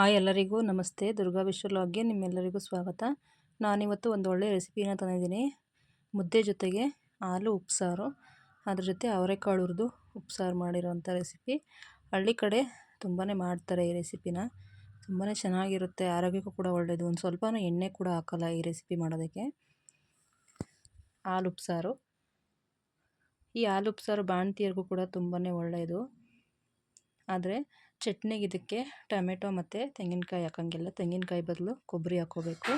Hi ಎಲ್ಲರಿಗೂ. ನಮಸ್ತೆ. ದುರ್ಗಾ ವಿಶ್ವಲಾಗ್ಗೆ ನಿಮ್ಮೆಲ್ಲರಿಗೂ ಸ್ವಾಗತ. ನಾನಿವತ್ತು ಒಂದು ಒಳ್ಳೆ ರೆಸಿಪಿನ ತಂದಿದ್ದೀನಿ. ಮುದ್ದೆ ಜೊತೆಗೆ ಹಾಲು, ಉಪ್ಸಾರು. ಅದ್ರ ಜೊತೆ ಅವರೆಕಾಳು ಹುರಿದು ಉಪ್ಸಾರು ಮಾಡಿರೋಂಥ ರೆಸಿಪಿ. ಹಳ್ಳಿ ಕಡೆ ತುಂಬಾ ಮಾಡ್ತಾರೆ ಈ ರೆಸಿಪಿನ. ತುಂಬಾ ಚೆನ್ನಾಗಿರುತ್ತೆ. ಆರೋಗ್ಯಕ್ಕೂ ಕೂಡ ಒಳ್ಳೆಯದು ಒಂದು ಸ್ವಲ್ಪ ಎಣ್ಣೆ ಕೂಡ ಹಾಕಲ್ಲ ಈ ರೆಸಿಪಿ ಮಾಡೋದಕ್ಕೆ. ಹಾಲು, ಉಪ್ಸಾರು. ಈ ಹಾಲು, ಉಪ್ಸಾರು ಬಾಣ್ತಿಯರಿಗೂ ಕೂಡ ತುಂಬಾ ಒಳ್ಳೆಯದು ಆದರೆ ಚಟ್ನಿಗೆ ಇದಕ್ಕೆ ಟೊಮೆಟೊ ಮತ್ತು ತೆಂಗಿನಕಾಯಿ ಹಾಕೋಂಗಿಲ್ಲ. ತೆಂಗಿನಕಾಯಿ ಬದಲು ಕೊಬ್ಬರಿ ಹಾಕೋಬೇಕು.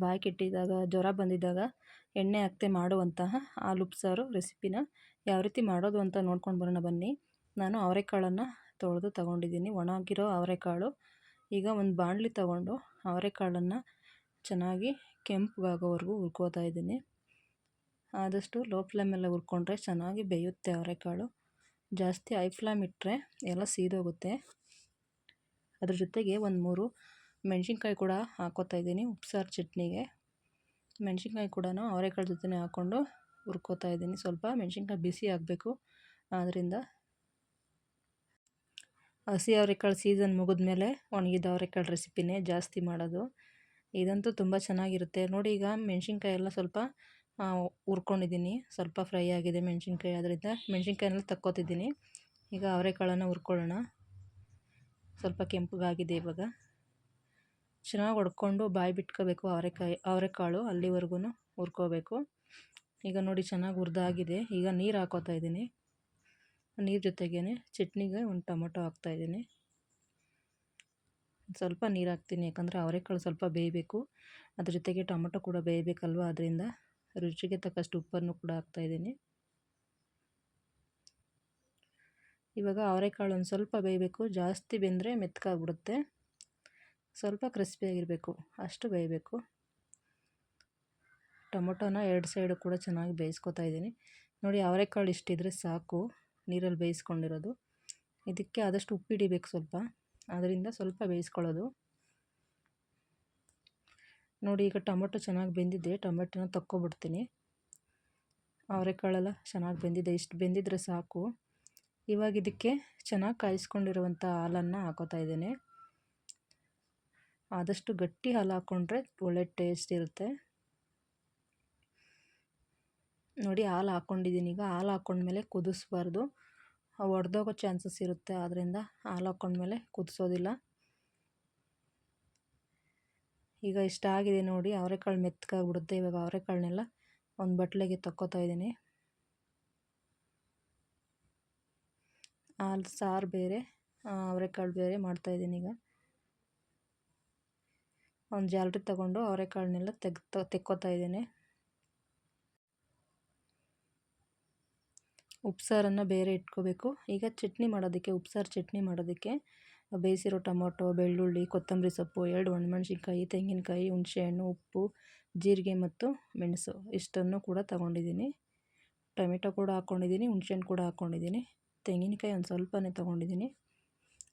ಬಾಯಿ ಕೆಟ್ಟಿದಾಗ, ಜ್ವರ ಬಂದಿದ್ದಾಗ ಎಣ್ಣೆ ಹಾಕ್ತೆ ಮಾಡುವಂತಹ ಹಾಲು ಉಪ್ಸಾರು ರೆಸಿಪಿನ ಯಾವ ರೀತಿ ಮಾಡೋದು ಅಂತ ನೋಡ್ಕೊಂಡು ಬರೋಣ ಬನ್ನಿ. ನಾನು ಅವರೆಕಾಳನ್ನು ತೊಳೆದು ತೊಗೊಂಡಿದ್ದೀನಿ. ಒಣಗಿರೋ ಅವರೆಕಾಳು. ಈಗ ಒಂದು ಬಾಣಲಿ ತೊಗೊಂಡು ಅವರೆಕಾಳನ್ನು ಚೆನ್ನಾಗಿ ಕೆಂಪುಗಾಗೋವರೆಗೂ ಹುರ್ಕೋತಾ ಇದ್ದೀನಿ. ಆದಷ್ಟು ಲೋ ಫ್ಲೇಮಲ್ಲೇ ಹುರ್ಕೊಂಡ್ರೆ ಚೆನ್ನಾಗಿ ಬೇಯುತ್ತೆ ಅವರೆಕಾಳು. ಜಾಸ್ತಿ ಐ ಫ್ಲೇಮ್ ಇಟ್ಟರೆ ಎಲ್ಲ ಸೀದೋಗುತ್ತೆ. ಅದ್ರ ಜೊತೆಗೆ ಒಂದು ಮೂರು ಮೆಣಸಿನ್ಕಾಯಿ ಕೂಡ ಹಾಕೋತಾ ಇದ್ದೀನಿ, ಉಪ್ಸಾರು ಚಟ್ನಿಗೆ. ಮೆಣಸಿನ್ಕಾಯಿ ಕೂಡ ಅವರೆಕಾಳು ಜೊತೆ ಹಾಕ್ಕೊಂಡು ಹುರ್ಕೋತಾ ಇದ್ದೀನಿ. ಸ್ವಲ್ಪ ಮೆಣಸಿನ್ಕಾಯಿ ಬಿಸಿ ಆಗಬೇಕು ಆದ್ದರಿಂದ ಹಸಿ ಅವರೆಕಾಳು ಸೀಸನ್ ಮುಗಿದ್ಮೇಲೆ ಒಣಗಿದ ಅವರೆಕಾಳು ರೆಸಿಪಿನೇ ಜಾಸ್ತಿ ಮಾಡೋದು. ಇದಂತೂ ತುಂಬ ಚೆನ್ನಾಗಿರುತ್ತೆ. ನೋಡಿ ಈಗ ಮೆಣಸಿನ್ಕಾಯಿ ಎಲ್ಲ ಸ್ವಲ್ಪ ಹುರ್ಕೊಂಡಿದ್ದೀನಿ. ಸ್ವಲ್ಪ ಫ್ರೈ ಆಗಿದೆ ಮೆಣಸಿನ್ಕಾಯಿ. ಅದರಿಂದ ಮೆಣಸಿನ್ಕಾಯಿನೆಲ್ಲ ತಕ್ಕೋತಿದ್ದೀನಿ. ಈಗ ಅವರೆಕಾಳನ್ನು ಹುರ್ಕೊಳ್ಳೋಣ. ಸ್ವಲ್ಪ ಕೆಂಪಗಾಗಿದೆ ಇವಾಗ. ಚೆನ್ನಾಗಿ ಹೊಡ್ಕೊಂಡು ಬಾಯಿ ಬಿಟ್ಕೋಬೇಕು ಅವರೆಕಾಯಿ, ಅವರೆಕಾಳು ಅಲ್ಲಿವರೆಗೂ ಹುರ್ಕೋಬೇಕು. ಈಗ ನೋಡಿ ಚೆನ್ನಾಗಿ ಹುರಿದಾಗಿದೆ. ಈಗ ನೀರು ಹಾಕೋತಾ ಇದ್ದೀನಿ. ನೀರು ಜೊತೆಗೇ ಚಟ್ನಿಗೆ ಒಂದು ಟೊಮೊಟೊ ಹಾಕ್ತಾಯಿದ್ದೀನಿ ಸ್ವಲ್ಪ ನೀರು ಹಾಕ್ತೀನಿ. ಯಾಕಂದರೆ ಅವರೆಕಾಳು ಸ್ವಲ್ಪ ಬೇಯಬೇಕು. ಅದ್ರ ಜೊತೆಗೆ ಟೊಮೊಟೊ ಕೂಡ ಬೇಯಬೇಕಲ್ವ? ಅದರಿಂದ ರುಚಿಗೆ ತಕ್ಕಷ್ಟು ಉಪ್ಪನ್ನು ಕೂಡ ಹಾಕ್ತಾಯಿದ್ದೀನಿ ಇವಾಗ ಅವರೆಕಾಳು ಒಂದು ಸ್ವಲ್ಪ ಬೇಯಬೇಕು. ಜಾಸ್ತಿ ಬೆಂದರೆ ಮೆತ್ತಕಾಗ್ಬಿಡುತ್ತೆ ಸ್ವಲ್ಪ ಕ್ರಿಸ್ಪಿಯಾಗಿರಬೇಕು ಅಷ್ಟು ಬೇಯಬೇಕು. ಟೊಮೊಟೊನ ಎರಡು ಸೈಡು ಕೂಡ ಚೆನ್ನಾಗಿ ಬೇಯಿಸ್ಕೊತಾ ಇದ್ದೀನಿ. ನೋಡಿ ಅವರೆಕಾಳು ಇಷ್ಟಿದ್ರೆ ಸಾಕು. ನೀರಲ್ಲಿ ಬೇಯಿಸ್ಕೊಂಡಿರೋದು. ಇದಕ್ಕೆ ಆದಷ್ಟು ಉಪ್ಪಿಡಿಬೇಕು ಸ್ವಲ್ಪ. ಅದರಿಂದ ಸ್ವಲ್ಪ ಬೇಯಿಸ್ಕೊಳ್ಳೋದು. ನೋಡಿ, ಈಗ ಟೊಮೆಟೊ ಚೆನ್ನಾಗಿ ಬೆಂದಿದೆ. ಟೊಮೆಟೊನ ತಕ್ಕೊಬಿಡ್ತೀನಿ. ಅವರೆಕಾಳೆಲ್ಲ ಚೆನ್ನಾಗಿ ಬೆಂದಿದೆ. ಇಷ್ಟು ಬೆಂದಿದ್ರೆ ಸಾಕು. ಇವಾಗ ಇದಕ್ಕೆ ಚೆನ್ನಾಗಿ ಕಾಯಿಸ್ಕೊಂಡಿರುವಂಥ ಹಾಲನ್ನು ಹಾಕೋತಾ ಇದ್ದೇನೆ. ಆದಷ್ಟು ಗಟ್ಟಿ ಹಾಲು ಹಾಕ್ಕೊಂಡ್ರೆ ಒಳ್ಳೆ ಟೇಸ್ಟ್ ಇರುತ್ತೆ. ನೋಡಿ, ಹಾಲು ಹಾಕ್ಕೊಂಡಿದ್ದೀನಿ ಈಗ ಹಾಲು ಹಾಕ್ಕೊಂಡ್ಮೇಲೆ ಕುದಿಸ್ಬಾರ್ದು. ಒಡೆದೋಗೋ ಚಾನ್ಸಸ್ ಇರುತ್ತೆ. ಆದ್ದರಿಂದ ಹಾಲು ಹಾಕ್ಕೊಂಡ್ಮೇಲೆ ಕುದಿಸೋದಿಲ್ಲ. ಈಗ ಇಷ್ಟ ಆಗಿದೆ ನೋಡಿ, ಅವರೆಕಾಳು ಮೆತ್ತಗಾಗ್ಬಿಡುತ್ತೆ ಇವಾಗ ಅವರೆಕಾಳನ್ನೆಲ್ಲ ಒಂದು ಬಟ್ಲೆಗೆ ತಕ್ಕೋತಾ ಇದ್ದೀನಿ. ಹಾಲು, ಸಾರು ಬೇರೆ ಅವರೆಕಾಳು ಬೇರೆ ಮಾಡ್ತಾಯಿದ್ದೀನಿ ಈಗ. ಒಂದು ಜಾಲರಿ ತಗೊಂಡು ಅವರೆಕಾಳನ್ನೆಲ್ಲ ತೆಗ್ದು ತೆಕ್ಕೋತಾ ಇದ್ದೀನಿ. ಉಪ್ಸಾರನ್ನು ಬೇರೆ ಇಟ್ಕೋಬೇಕು. ಈಗ ಚಟ್ನಿ ಮಾಡೋದಕ್ಕೆ, ಉಪ್ಸಾರು ಚಟ್ನಿ ಮಾಡೋದಕ್ಕೆ ಬೇಯಿಸಿರೋ ಟೊಮೊಟೊ, ಬೆಳ್ಳುಳ್ಳಿ, ಕೊತ್ತಂಬರಿ ಸೊಪ್ಪು, ಎರಡು ಒಣಮೆಣ್ಸಿನ್ಕಾಯಿ, ತೆಂಗಿನಕಾಯಿ, ಹುಣಸೆಹಣ್ಣು, ಉಪ್ಪು, ಜೀರಿಗೆ ಮತ್ತು ಮೆಣಸು. ಇಷ್ಟನ್ನು ಕೂಡ ತಗೊಂಡಿದ್ದೀನಿ. ಟೊಮೆಟೊ ಕೂಡ ಹಾಕ್ಕೊಂಡಿದ್ದೀನಿ, ಹುಣ್ಸೆಹಣ್ಣು ಕೂಡ ಹಾಕ್ಕೊಂಡಿದ್ದೀನಿ. ತೆಂಗಿನಕಾಯಿ ಒಂದು ಸ್ವಲ್ಪನೇ ತೊಗೊಂಡಿದ್ದೀನಿ.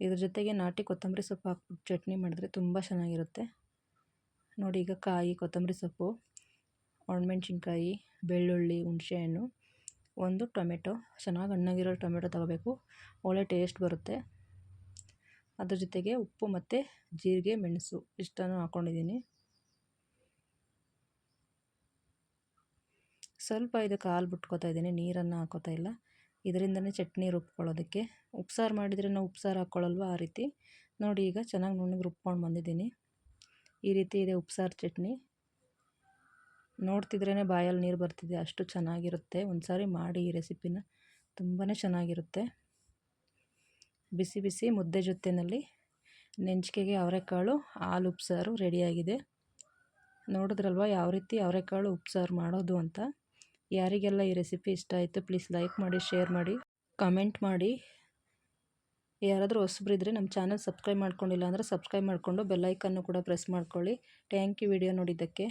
ಇದ್ರ ಜೊತೆಗೆ ನಾಟಿ ಕೊತ್ತಂಬರಿ ಸೊಪ್ಪು ಹಾಕ್ಬಿಟ್ಟು ಚಟ್ನಿ ಮಾಡಿದ್ರೆ ತುಂಬ ಚೆನ್ನಾಗಿರುತ್ತೆ. ನೋಡಿ, ಈಗ ಕಾಯಿ, ಕೊತ್ತಂಬರಿ ಸೊಪ್ಪು, ಒಣಮೆಣ್ಸಿನ್ಕಾಯಿ, ಬೆಳ್ಳುಳ್ಳಿ, ಹುಣಸೆಹಣ್ಣು, ಒಂದು ಟೊಮೆಟೊ. ಚೆನ್ನಾಗಿ ಹಣ್ಣಾಗಿರೋ ಟೊಮೆಟೊ ತಗೋಬೇಕು. ಒಳ್ಳೆ ಟೇಸ್ಟ್ ಬರುತ್ತೆ. ಅದ್ರ ಜೊತೆಗೆ ಉಪ್ಪು ಮತ್ತು ಜೀರಿಗೆ, ಮೆಣಸು ಇಷ್ಟನ್ನು ಹಾಕ್ಕೊಂಡಿದ್ದೀನಿ ಸ್ವಲ್ಪ ಇದಕ್ಕೆ ಹಾಲು ಬಿಟ್ಕೋತಾ ಇದ್ದೀನಿ, ನೀರನ್ನು ಹಾಕೋತಾ ಇಲ್ಲ. ಇದರಿಂದನೇ ಚಟ್ನಿ ರುಬ್ಕೊಳ್ಳೋದಕ್ಕೆ. ಉಪ್ಸಾರು ಮಾಡಿದರೆ ನಾವು ಉಪ್ಸಾರು ಹಾಕ್ಕೊಳ್ಳಲ್ವ ಆ ರೀತಿ? ನೋಡಿ ಈಗ ಚೆನ್ನಾಗಿ ನುಣ್ಣಗೆ ರುಬ್ಕೊಂಡು ಬಂದಿದ್ದೀನಿ. ಈ ರೀತಿ ಇದೆ ಉಪ್ಸಾರು ಚಟ್ನಿ. ನೋಡ್ತಿದ್ರೇ ಬಾಯಲ್ಲಿ ನೀರು ಬರ್ತಿದೆ, ಅಷ್ಟು ಚೆನ್ನಾಗಿರುತ್ತೆ. ಒಂದು ಸಾರಿ ಮಾಡಿ ಈ ರೆಸಿಪಿನ. ತುಂಬಾ ಚೆನ್ನಾಗಿರುತ್ತೆ. ಬಿಸಿ ಬಿಸಿ ಮುದ್ದೆ ಜೊತೆಯಲ್ಲಿ ನೆಂಚಿಕೆಗೆ ಅವರೆಕಾಳು, ಹಾಲು ಉಪ್ಸಾರು ರೆಡಿಯಾಗಿದೆ. ನೋಡಿದ್ರಲ್ವ ಯಾವ ರೀತಿ ಅವರೆಕಾಳು ಉಪ್ಸಾರು ಮಾಡೋದು ಅಂತ. ಯಾರಿಗೆಲ್ಲ ಈ ರೆಸಿಪಿ ಇಷ್ಟ ಆಯಿತು ಪ್ಲೀಸ್ ಲೈಕ್ ಮಾಡಿ, ಶೇರ್ ಮಾಡಿ, ಕಮೆಂಟ್ ಮಾಡಿ. ಯಾರಾದರೂ ಹೊಸಬ್ರಿದ್ರೆ ನಮ್ಮ ಚಾನಲ್ ಸಬ್ಸ್ಕ್ರೈಬ್ ಮಾಡ್ಕೊಂಡಿಲ್ಲ ಅಂದರೆ ಸಬ್ಸ್ಕ್ರೈಬ್ ಮಾಡಿಕೊಂಡು ಬೆಲ್ಲೈಕನ್ನು ಕೂಡ ಪ್ರೆಸ್ ಮಾಡ್ಕೊಳ್ಳಿ. ಥ್ಯಾಂಕ್ ಯು ವಿಡಿಯೋ ನೋಡಿದ್ದಕ್ಕೆ.